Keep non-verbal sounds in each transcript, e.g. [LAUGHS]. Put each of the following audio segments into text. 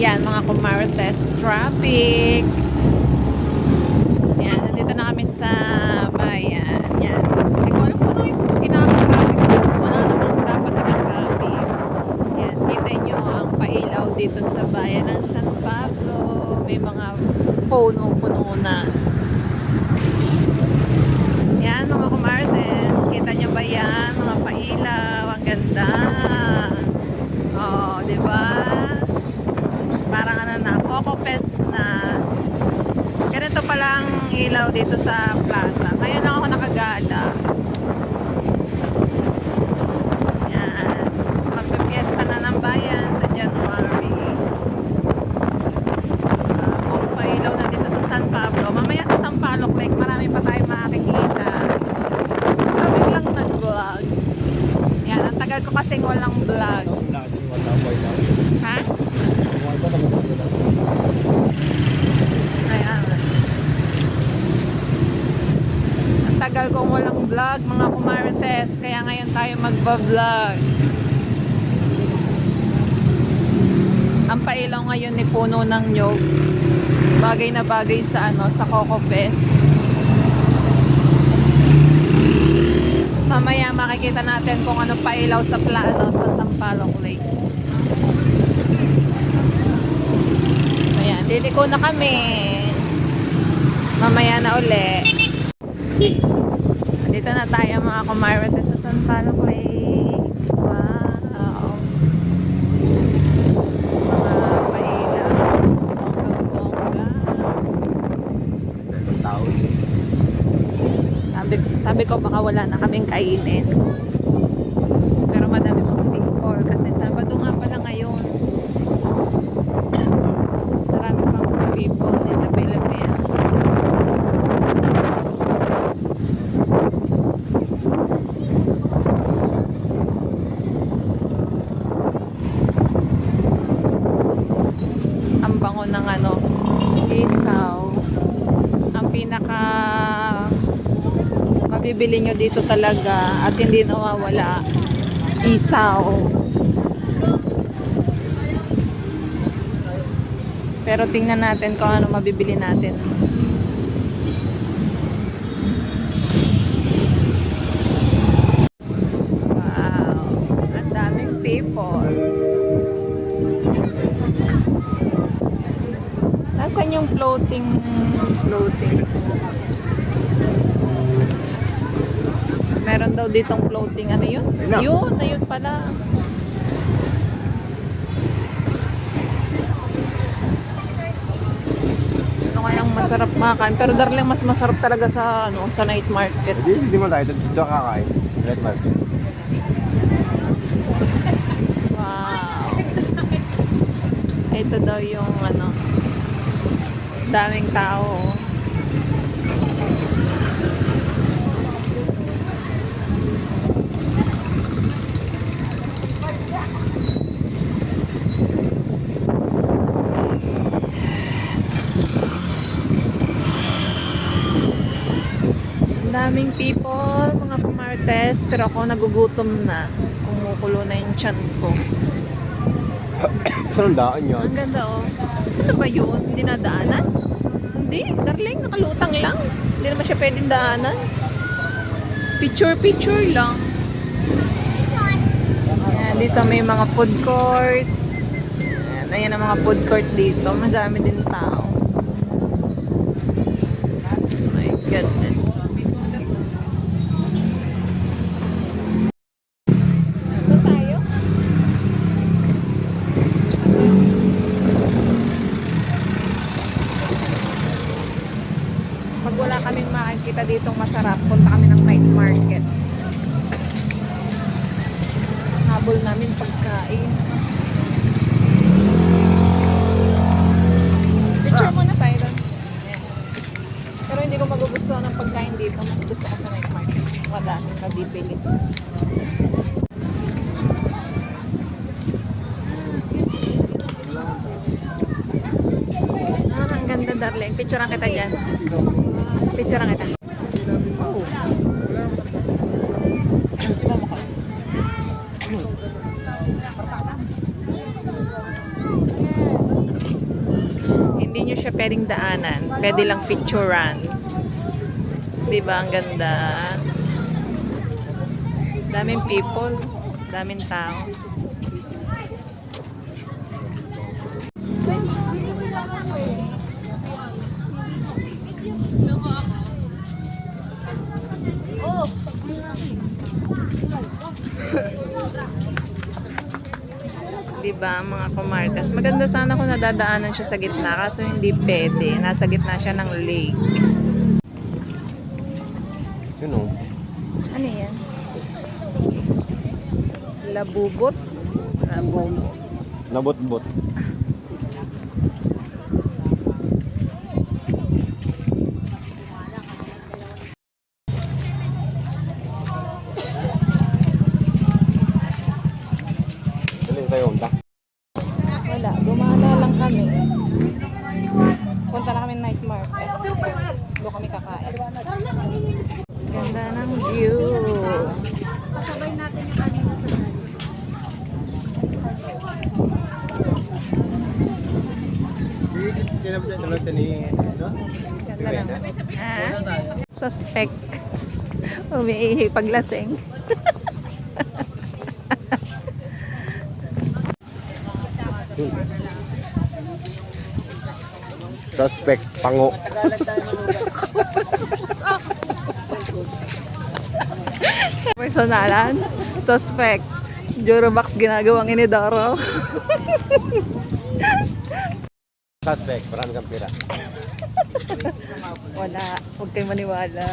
Yan, mga kumartes, traffic. Yan, nandito na kami sa bayan. Yan. Hindi ko alam kung ano yung kinaka-traffic dito. Wala namang dapat na traffic. Yan, kita nyo ang pailaw dito sa bayan ng San Pablo. May mga puno-puno na. Yan, mga kumartes. Kita nyo ba yan? Mga pailaw. Ang ganda. Oh, di ba? Coco Fest na. Ganito palang ilaw dito sa plaza. Ngayon lang ako nakagala. Yan. Magpipiesta na ng sa January. Uh, kung pailaw na dito sa San Pablo. Mamaya sa San Pablo marami pa tayong makikita. Kami lang nag-vlog. Ang tagal ko kasing walang vlog. Ha? Ayan. Ang tagal kong walang vlog, mga kumarites. Kaya ngayon tayo magba-vlog. Ang pailaw ngayon ni puno ng nyog. Bagay na bagay sa ano, sa Coco Fest. Mamaya makikita natin kung ano pailaw sa plano sa Sampaloc Lake. So yan, liliko na kami. Mamaya na uli. Tayo mga kumarate sa San Pablo Lake. Wow. Mga pailaw. Bonggang-bongga. Sabi, sabi ko baka wala na kaming kainin. Pero madami pang people kasi Sabado nga pala ngayon. Marami pang people in the Philippines. Ang bango ng ano, isaw. Ang pinaka mabibili nyo dito talaga at hindi nawawala isaw. Pero tingnan natin kung ano mabibili natin. Wow, ang daming people. Nasaan yung floating floating? Meron daw ditong floating ano yun? Ayun na. Yun, ayun pala. Ano kayang masarap makain? Pero darling mas masarap talaga sa ano sa night market. Hindi, hindi mo tayo. Dito kakain. Red market. Wow. Ito daw yung ano daming tao. Daming people, mga pumartes, pero ako nagugutom na. Kumukulo na yung tiyan ko. Saan ang daan yan? Ang ganda oh. Ano ba yun? Hindi na daanan? Hindi, darling, nakalutang lang. Hindi naman siya pwedeng daanan. Picture-picture lang. Ayan, dito may mga food court. Ayan, ayan ang mga food court dito. Madami din tao. My goodness. Ito tayo? Pag wala kaming makikita ditong masarap, punta kami ng night market. Habol namin pagkain. Picture muna tayo doon. Pero hindi ko magugustuhan ng pagkain dito. Mas gusto ko sa night market. Madaming nabibili. Ah, ang ganda darling. Picture kita dyan. Picture kita. Siya pwedeng daanan. Pwede lang picturean. Di ba? Ang ganda. Daming people. Daming tao. Ba mga kumartes? Maganda sana kung nadadaanan siya sa gitna kaso hindi pwede. Nasa gitna siya ng lake. Yun o. Ano yan? Labubot? Labubot. Nabot-bot. Galing tayo, Honda. Wala, gumala lang kami. Punta na kami night market. Doon kami kakain. Ganda ng view. Kasabay natin yung kanina sa dali. Ganda lang. Suspect. [LAUGHS] Umiihi paglaseng. [LAUGHS] Suspect, pango. [LAUGHS] Personalan. Suspect. Jurobox ginagawang inidoro. Suspect, marami kang pira. Wala. Huwag kayo maniwala.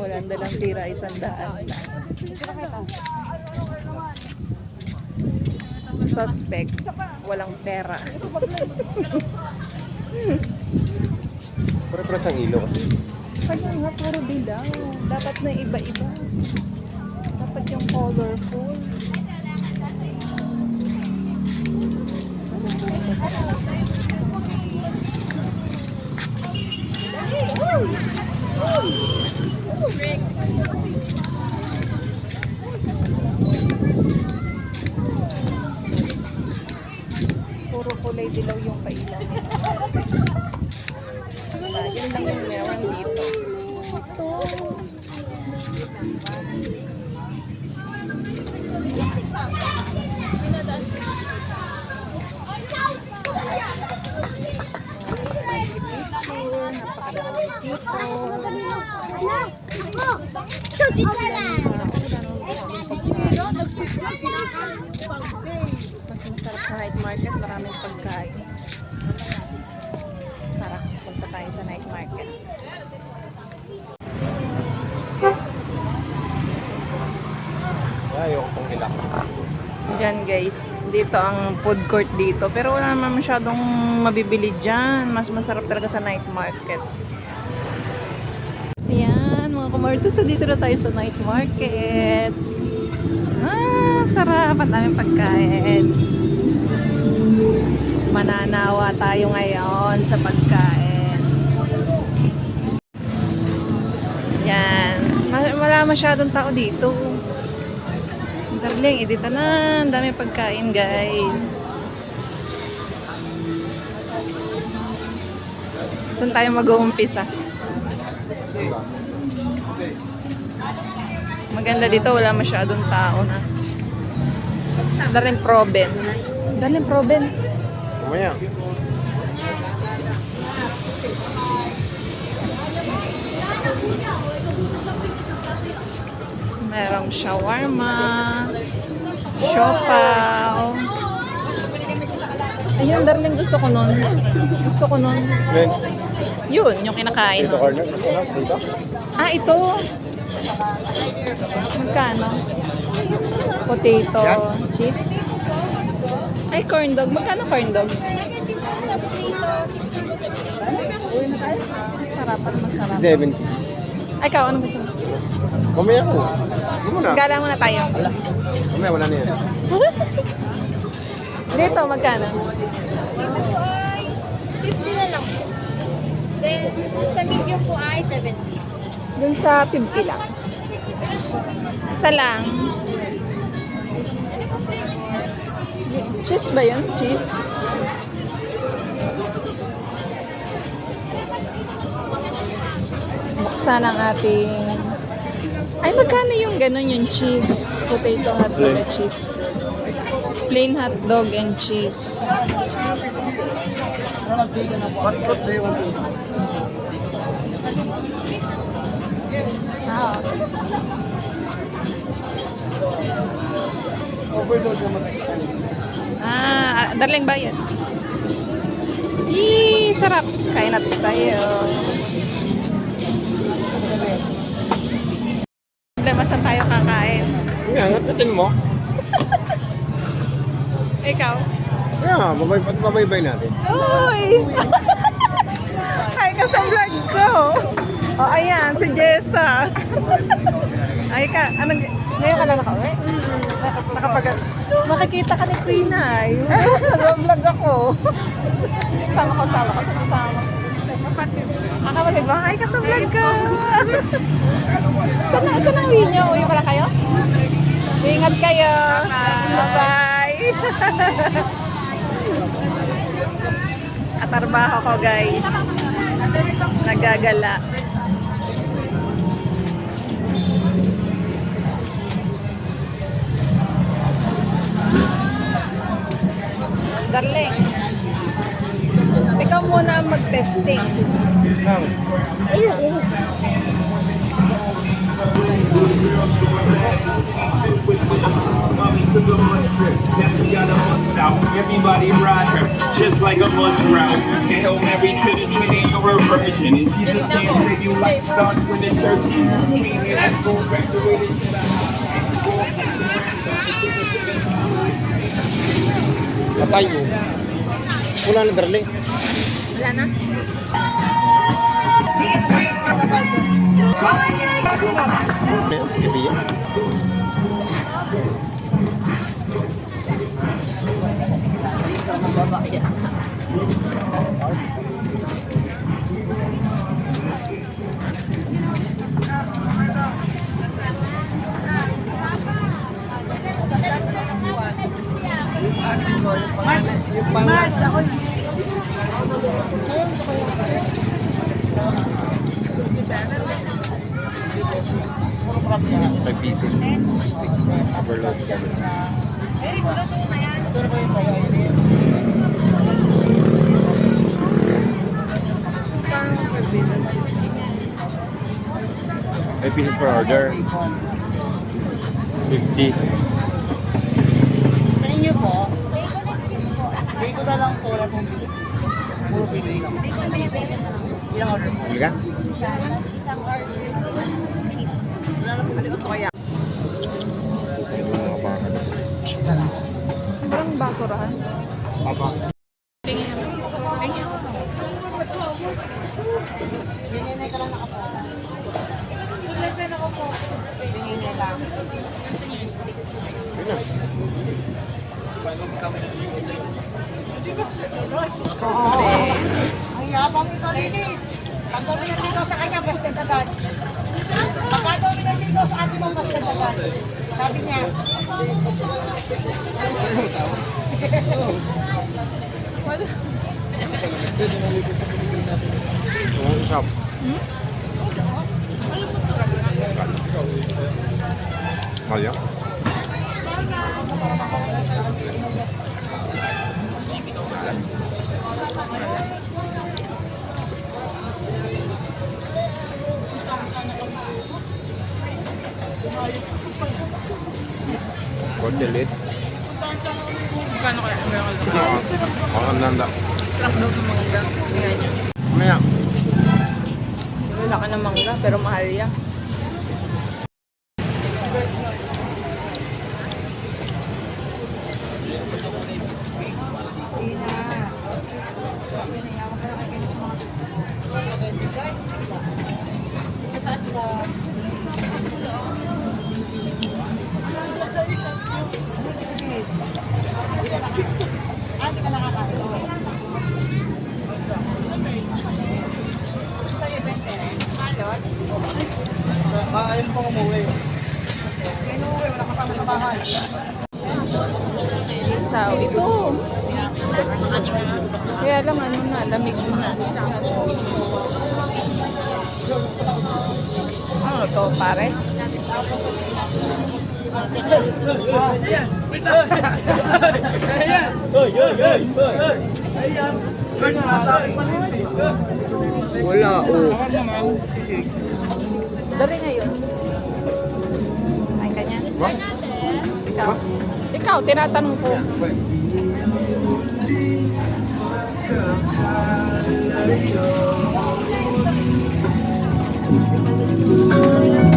Walang dalang tira, isang daan lang. Suspect. Walang pera. Puro-puro sang ilo kasi. Kaya nga, puro dilaw. Dapat na iba-iba. Dapat yung colorful. Puro kulay dilaw yung pailaw. Mas masarap sa night market, maraming pagkain. Tara, punta tayo sa night market. Ay, ayoko pong hilak. Diyan guys, dito ang food court dito. Pero wala naman masyadong mabibili dyan. Mas masarap talaga sa night market. Yan, mga kumartos, dito na tayo sa night market. Ah, sarap. Ang daming pagkain. Mananawa tayo ngayon sa pagkain. Yan. Wala masyadong tao dito. Darling, edita na. Ang dami pagkain, guys. Saan tayo mag-uumpisa? Maganda dito, wala masyadong tao na. Darling Proben. Darling Proben. Mamaya. Merong shawarma, siopaw. Ayun, darling, gusto ko nun. Gusto ko nun. Yun, yung kinakain dito nun. corner. Masarap dito. Ah, ito. Magkano? Potato, cheese. Ay, corn dog. Magkano corn dog? Sarap at masarap. 70. Ay, ikaw, ano gusto mo? Mamaya ko. Hindi mo na. Gala muna tayo. Ala. Mamaya wala na yan. [LAUGHS] Dito, magkano? Dito po ay 50 na lang. Then, sa medium po ay 70. Dun sa 50 lang. Isa lang. Cheese ba yun? Cheese? Buksan ang ating... Ay, magkano yung ganun yung cheese? Potato hotdog at cheese. Plain hotdog and cheese. What do you want to? Ah, Ah, darling bayad. Yee, sarap. Kain na tayo. Problema saan tayo kakain? Nga, ngatatin mo. [LAUGHS] Ikaw? Yeah, babay, babaybay natin. Uy! [LAUGHS] Hi ka sa vlog ko. O, oh, ayan, si Jessa. [LAUGHS] Ay ka, anong, ngayon ka lang nakauwi? Nakapag, makikita ka ni Queen ay. [LAUGHS] Nag-vlog ako. sama ko, sama ko, sama sama. Kapatid. Ang kapatid mo, hi ka sa vlog ko. saan, na- saan ang uwi niyo? Uwi pala kayo? Ingat kayo. Bye-bye. [LAUGHS] Katarbaho ko guys. Nagagala. Darling. Ikaw muna ang mag-testing. Ayun. Everybody ride her just like a bus route. And Hail Mary to the city, you're a virgin. And Jesus can't save you like starts when the church is. Queen and full graduated to the Patay mo. Wala na, darling. Wala na? Sige. Five pieces. Stick. Overload. Five pieces per order. 50. Sa inyo po, dito na lang po na kung puro pili lang. Ilang order po? Bili ka? Ito basurahan. Papa. Tingin. Tingin. Ganyan ka lang nakapo. Ganyan lang. Yun na. Ang yabang nito, ladies. Pag gawin ng ligaw sa kanya, basta agad. Pag gagawin ng ligaw sa atin mo, basta agad. Sabi niya, Ang sarap. Mahal yan? Konti lit. Kano kaya? Baka nanda. Sarap daw ng mangga. Tingnan nyo. Maya. Wala ka ng mangga, pero mahal yan. Ayaw pa umuwi. Kinuwi, wala kasama sa bahay. Isaw. Ito. Kaya lang ano na, lamig na. Ano to, pares? Wala, oh. Dari ngayon. Ay, kanya. What? Ikaw. Ikaw, tinatanong ko. Ano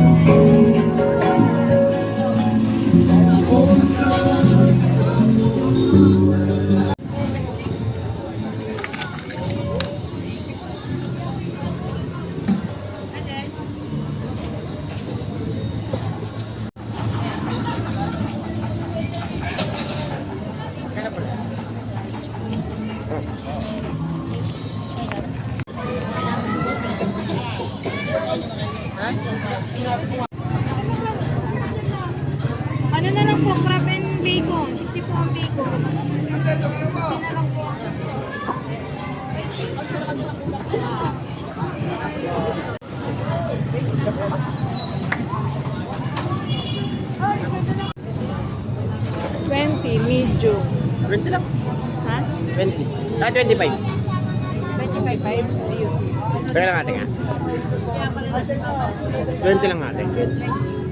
Medium. 20 lang. Ha? 20. Ah, 25. 25, medium. Kaya lang ate nga. 20 lang ate. 20.